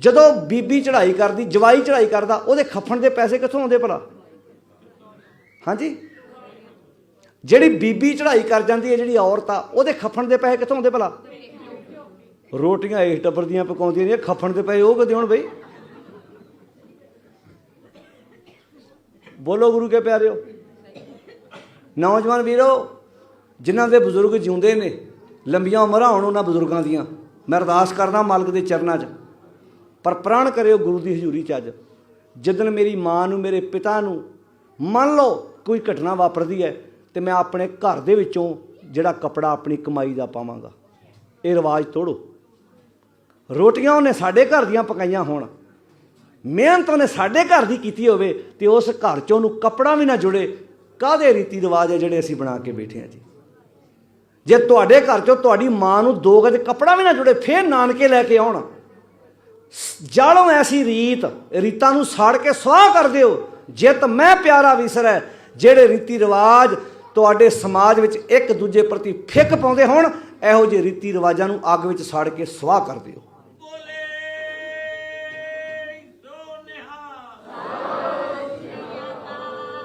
ਜਦੋਂ ਬੀਬੀ ਚੜ੍ਹਾਈ ਕਰਦੀ, ਜਵਾਈ ਚੜ੍ਹਾਈ ਕਰਦਾ, ਉਹਦੇ ਖੱਫਣ ਦੇ ਪੈਸੇ ਕਿੱਥੋਂ ਆਉਂਦੇ ਭਲਾ? ਹਾਂਜੀ? ਜਿਹੜੀ ਬੀਬੀ ਚੜ੍ਹਾਈ ਕਰ ਜਾਂਦੀ ਹੈ, ਜਿਹੜੀ ਔਰਤ ਆ, ਉਹਦੇ ਖੱਫਣ ਦੇ ਪੈਸੇ ਕਿੱਥੋਂ ਆਉਂਦੇ ਭਲਾ? ਰੋਟੀਆਂ ਇਸ ਟੱਬਰ ਦੀਆਂ ਪਕਾਉਂਦੀਆਂ ਨੇ, ਖੱਫਣ ਦੇ ਪੈਸੇ ਉਹ ਕਦੇ ਹੋਣ ਬਈ? ਬੋਲੋ ਗੁਰੂ ਕੇ ਪਿਆਰਿਓ। ਨੌਜਵਾਨ ਵੀਰੋ, ਜਿਨ੍ਹਾਂ ਦੇ ਬਜ਼ੁਰਗ ਜਿਉਂਦੇ ਨੇ, ਲੰਬੀਆਂ ਉਮਰਾਂ ਹੋਣ ਉਹਨਾਂ ਬਜ਼ੁਰਗਾਂ ਦੀਆਂ, ਮੈਂ ਅਰਦਾਸ ਕਰਦਾ ਮਾਲਕ ਦੇ ਚਰਨਾਂ 'ਚ। ਪਰ ਪ੍ਰਣ ਕਰਿਓ ਗੁਰੂ ਦੀ ਹਜ਼ੂਰੀ 'ਚ ਅੱਜ। ਜਿੱਦਣ ਮੇਰੀ ਮਾਂ ਨੂੰ, ਮੇਰੇ ਪਿਤਾ ਨੂੰ ਮੰਨ ਲਓ ਕੋਈ ਘਟਨਾ ਵਾਪਰਦੀ ਹੈ ਤੇ ਮੈਂ ਆਪਣੇ ਘਰ ਦੇ ਵਿੱਚੋਂ ਜਿਹੜਾ ਕਪੜਾ ਆਪਣੀ ਕਮਾਈ ਦਾ ਪਾਵਾਂਗਾ। ਇਹ ਰਿਵਾਜ ਤੋੜੋ। ਰੋਟੀਆਂ ਉਹਨੇ ਸਾਡੇ ਘਰ ਦੀਆਂ ਪਕਾਈਆਂ ਹੋਣ। ਮਿਹਨਤ ਉਹਨੇ ਸਾਡੇ ਘਰ ਦੀ ਕੀਤੀ ਹੋਵੇ, ਤੇ ਉਸ ਘਰ 'ਚੋਂ ਉਹਨੂੰ ਕਪੜਾ ਵੀ ਨਾ ਜੁੜੇ। ਕਾਹਦੇ ਰੀਤੀ ਰਿਵਾਜ ਹੈ ਜਿਹੜੇ ਅਸੀਂ ਬਣਾ ਕੇ ਬੈਠੇ ਹਾਂ ਜੀ? ਜੇ ਤੁਹਾਡੇ ਘਰ 'ਚੋਂ ਤੁਹਾਡੀ ਮਾਂ ਨੂੰ ਦੋ ਗਜ ਕਪੜਾ ਵੀ ਨਾ ਜੁੜੇ, ਫੇਰ ਨਾਨਕੇ ਲੈ ਕੇ ਆਉਣ। ਜਾਲੋ ਐਸੀ ਰੀਤ ਰੀਤਾਂ ਨੂੰ ਸਾੜ ਕੇ ਸਵਾਹ ਕਰ ਦਿਓ। ਜਿਤ ਮੈਂ ਪਿਆਰਾ ਵਿਸਰੈ ਜਿਹੜੇ ਰੀਤੀ ਰਿਵਾਜ ਤੁਹਾਡੇ ਸਮਾਜ ਵਿੱਚ ਇੱਕ ਦੂਜੇ ਪ੍ਰਤੀ ਫਿੱਕ ਪਾਉਂਦੇ ਹੋਣ ਇਹੋ ਜਿਹੇ ਰੀਤੀ ਰਿਵਾਜਾਂ ਨੂੰ ਅੱਗ ਵਿੱਚ ਸਾੜ ਕੇ ਸਵਾਹ ਕਰ ਦਿਓ।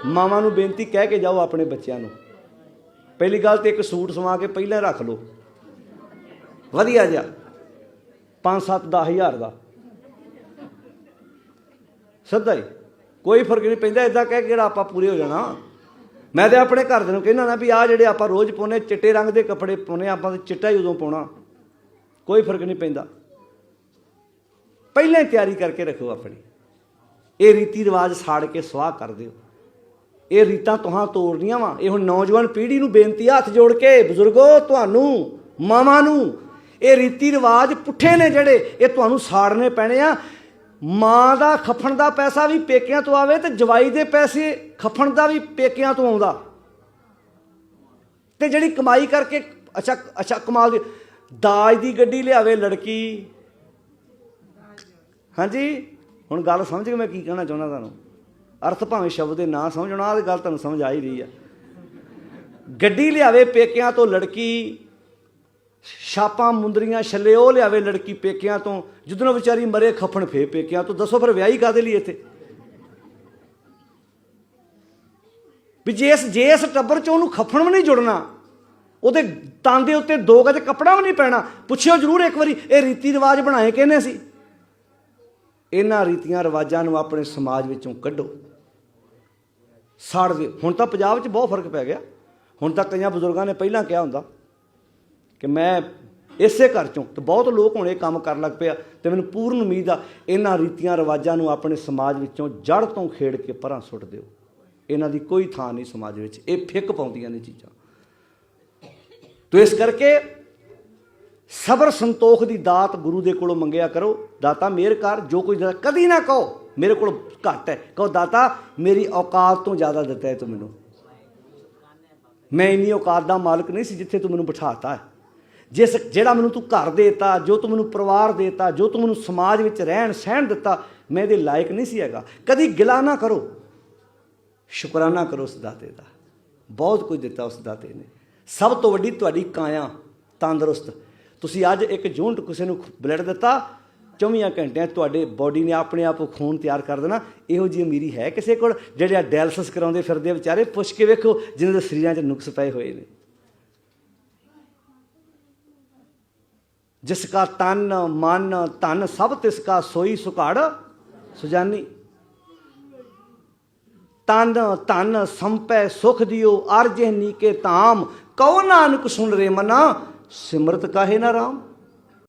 ਮਾਵਾਂ ਨੂੰ ਬੇਨਤੀ ਕਹਿ ਕੇ ਜਾਓ ਆਪਣੇ ਬੱਚਿਆਂ ਨੂੰ। ਪਹਿਲੀ ਗੱਲ ਤੇ ਇੱਕ ਸੂਟ ਸਵਾ ਕੇ ਪਹਿਲਾਂ ਰੱਖ ਲਓ। ਵਧੀਆ ਜਿਹਾ। 5-7 10000 ਦਾ। ਸਿੱਧਾ ਹੀ। ਕੋਈ ਫ਼ਰਕ ਨਹੀਂ ਪੈਂਦਾ ਇਦਾਂ ਕਹਿ ਕੇ ਜਿਹੜਾ ਆਪਾਂ ਪੂਰੇ ਹੋ ਜਾਣਾ। ਮੈਂ ਤੇ ਆਪਣੇ ਘਰ ਦੇ ਨੂੰ ਕਹਿੰਦਾ ਨਾ ਵੀ ਆ ਜਿਹੜੇ ਆਪਾਂ ਰੋਜ਼ ਪਾਉਨੇ ਚਿੱਟੇ ਰੰਗ ਦੇ ਕੱਪੜੇ ਪਾਉਨੇ ਆਪਾਂ ਤੇ ਚਿੱਟਾ ਹੀ ਉਦੋਂ ਪਾਉਣਾ। ਕੋਈ ਫ਼ਰਕ ਨਹੀਂ ਪੈਂਦਾ। ਪਹਿਲਾਂ ਹੀ ਤਿਆਰੀ ਕਰਕੇ ਰੱਖੋ ਆਪਣੀ। ਇਹ ਰੀਤੀ ਰਿਵਾਜ ਸਾੜ ਕੇ ਸਵਾਹ ਕਰ ਦਿਓ। ਇਹ ਰੀਤਾਂ ਤੁਹਾਂ ਤੋੜਨੀਆਂ ਵਾ। ਇਹ ਹੁਣ ਨੌਜਵਾਨ ਪੀੜ੍ਹੀ ਨੂੰ ਬੇਨਤੀ ਆ, ਹੱਥ ਜੋੜ ਕੇ ਬਜ਼ੁਰਗੋ ਤੁਹਾਨੂੰ ਮਾਵਾਂ ਨੂੰ ਇਹ ਰੀਤੀ ਰਿਵਾਜ ਪੁੱਠੇ ਨੇ ਜਿਹੜੇ ਇਹ ਤੁਹਾਨੂੰ ਸਾੜਨੇ ਪੈਣੇ ਆ। ਮਾਂ ਦਾ ਖੱਫਣ ਦਾ ਪੈਸਾ ਵੀ ਪੇਕਿਆਂ ਤੋਂ ਆਵੇ ਤੇ ਜਵਾਈ ਦੇ ਪੈਸੇ ਖੱਫਣ ਦਾ ਵੀ ਪੇਕਿਆਂ ਤੋਂ ਆਉਂਦਾ। ਤੇ ਜਿਹੜੀ ਕਮਾਈ ਕਰਕੇ ਅੱਛਾ ਅੱਛਾ ਕਮਾਲ ਦੀ ਦਾਜ ਦੀ ਗੱਡੀ ਲਿਆਵੇ ਲੜਕੀ। ਹਾਂਜੀ? ਹੁਣ ਗੱਲ ਸਮਝ ਗਏ ਮੈਂ ਕੀ ਕਹਿਣਾ ਚਾਹੁੰਦਾ ਤੁਹਾਨੂੰ? ਅਰਥ ਭਾਵੇਂ ਸ਼ਬਦ ਦੇ ਨਾ ਸਮਝਣਾ, ਆਹ ਗੱਲ ਤੁਹਾਨੂੰ ਸਮਝ ਆ ਹੀ ਰਹੀ ਆ। ਗੱਡੀ ਲਿਆਵੇ ਪੇਕਿਆਂ ਤੋਂ ਲੜਕੀ ਛਾਪਾਂ ਮੁੰਦਰੀਆਂ ਛੱਲੇ ਉਹ ਲਿਆਵੇ ਲੜਕੀ ਪੇਕਿਆਂ ਤੋਂ, ਜਦੋਂ ਵਿਚਾਰੀ ਮਰੇ ਖੱਫਣ ਫੇ ਪੇਕਿਆਂ ਤੋਂ। ਦੱਸੋ ਫਿਰ ਵਿਆਹੀ ਕਾਦੇ ਲਈ ਇੱਥੇ? ਵੀ ਜੇ ਇਸ ਜੇ ਇਸ ਟੱਬਰ ਚ ਉਹਨੂੰ ਖੱਫਣ ਵੀ ਨਹੀਂ ਜੁੜਨਾ, ਉਹਦੇ ਤਨ ਦੇ ਉੱਤੇ ਦੋ ਗਜ ਕੱਪੜਾ ਵੀ ਨਹੀਂ ਪੈਣਾ, ਪੁੱਛਿਓ ਜ਼ਰੂਰ ਇੱਕ ਵਾਰੀ, ਇਹ ਰੀਤੀ ਰਿਵਾਜ ਬਣਾਏ ਕਿਹਨੇ ਸੀ? ਇਹਨਾਂ ਰੀਤੀਆਂ ਰਿਵਾਜਾਂ ਨੂੰ ਆਪਣੇ ਸਮਾਜ ਵਿੱਚੋਂ ਕੱਢੋ। ਸਾੜ ਦਿਓ। ਹੁਣ ਤਾਂ ਪੰਜਾਬ 'ਚ ਬਹੁਤ ਫ਼ਰਕ ਪੈ ਗਿਆ। ਹੁਣ ਤਾਂ ਕਈਆਂ ਬਜ਼ੁਰਗਾਂ ਨੇ ਪਹਿਲਾਂ ਕਿਹਾ ਹੁੰਦਾ ਕਿ ਮੈਂ ਇਸੇ ਘਰ ਚੋਂ ਤੇ ਬਹੁਤ ਲੋਕ ਹੁਣ ਇਹ ਕੰਮ ਕਰਨ ਲੱਗ ਪਿਆ ਤੇ ਮੈਨੂੰ ਪੂਰਨ ਉਮੀਦ ਆ, ਇਹਨਾਂ ਰੀਤੀਆਂ ਰਿਵਾਜਾਂ ਨੂੰ ਆਪਣੇ ਸਮਾਜ ਵਿੱਚੋਂ ਜੜ ਤੋਂ ਖੇੜ ਕੇ ਪਰਾਂ ਸੁੱਟ ਦਿਓ। ਇਹਨਾਂ ਦੀ ਕੋਈ ਥਾਂ ਨਹੀਂ ਸਮਾਜ ਵਿੱਚ। ਇਹ ਫਿੱਕ ਪਾਉਂਦੀਆਂ ਨੇ ਚੀਜ਼ਾਂ। ਤੋ ਇਸ ਕਰਕੇ ਸਬਰ ਸੰਤੋਖ ਦੀ ਦਾਤ ਗੁਰੂ ਦੇ ਕੋਲੋਂ ਮੰਗਿਆ ਕਰੋ। ਦਾਤਾ ਮਿਹਰ ਕਰ, ਜੋ ਕੁਝ ਦਿੱਤਾ ਕਦੀ ਨਾ ਕਹੋ, ਮੇਰੇ ਕੋਲ ਘੱਟ ਹੈ। ਕਹੋ, ਦਾਤਾ, ਮੇਰੀ ਔਕਾਤ ਤੋਂ ਜ਼ਿਆਦਾ ਦਿੱਤਾ ਹੈ ਤੂੰ ਮੈਨੂੰ। ਮੈਂ ਇੰਨੀ ਔਕਾਤ ਦਾ ਮਾਲਕ ਨਹੀਂ ਸੀ ਜਿੱਥੇ ਤੂੰ ਮੈਨੂੰ ਬਿਠਾਤਾ ਹੈ। ਜਿਸ ਜਿਹੜਾ ਮੈਨੂੰ ਤੂੰ ਘਰ ਦੇਤਾ, ਜੋ ਤੂੰ ਮੈਨੂੰ ਪਰਿਵਾਰ ਦੇਤਾ, ਜੋ ਤੂੰ ਮੈਨੂੰ ਸਮਾਜ ਵਿੱਚ ਰਹਿਣ ਸਹਿਣ ਦਿੱਤਾ, ਮੈਂ ਇਹਦੇ ਲਾਇਕ ਨਹੀਂ ਸੀ ਹੈਗਾ। ਕਦੀ ਗਿਲਾ ਨਾ ਕਰੋ। ਸ਼ੁਕਰਾਨਾ ਕਰੋ ਉਸ ਦਾਤੇ ਦਾ। ਬਹੁਤ ਕੁਝ ਦਿੱਤਾ ਉਸ ਦਾਤੇ ਨੇ। ਸਭ ਤੋਂ ਵੱਡੀ ਤੁਹਾਡੀ ਕਾਇਆ, ਤੰਦਰੁਸਤ। ਤੁਸੀਂ ਅੱਜ ਇੱਕ ਯੂਨਿਟ ਕਿਸੇ ਨੂੰ ਬਲੱਡ ਦਿੱਤਾ 24 ਘੰਟਿਆਂ ਤੁਹਾਡੇ ਬਾਡੀ ਨੇ ਆਪਣੇ ਆਪ ਖੂਨ ਤਿਆਰ ਕਰ ਦੇਣਾ। ਇਹੋ ਜਿਹੀ ਅਮੀਰੀ ਹੈ ਕਿਸੇ ਕੋਲ, ਜਿਹੜੇ ਆ ਡਾਇਲਸਿਸ ਕਰਾਉਂਦੇ ਫਿਰਦੇ ਵਿਚਾਰੇ, ਪੁੱਛ ਕੇ ਵੇਖੋ, ਜਿਨ੍ਹਾਂ ਦੇ ਸਰੀਰਾਂ 'ਚ ਨੁਕਸ ਪਏ ਹੋਏ ਨੇ। ਜਿਸ ਕਾ ਤਨ, ਮਨ, ਧਨ ਸਭ ਤਿਸ ਕਾ ਸੋਈ ਸੁਘਾੜ ਸੁਜਾਨੀ। ਤਨ, ਧਨ ਸੰਪੈ ਸੁਖ ਦਿਓ ਅਰਜੇ ਨੀਕੇ ਤਾਮ ਕਉ ਨਾਨਕ ਸੁਣ ਰੇ ਮਨਾ, ਸਿਮਰਤ ਕਹੇ ਨਾ ਰਾਮ।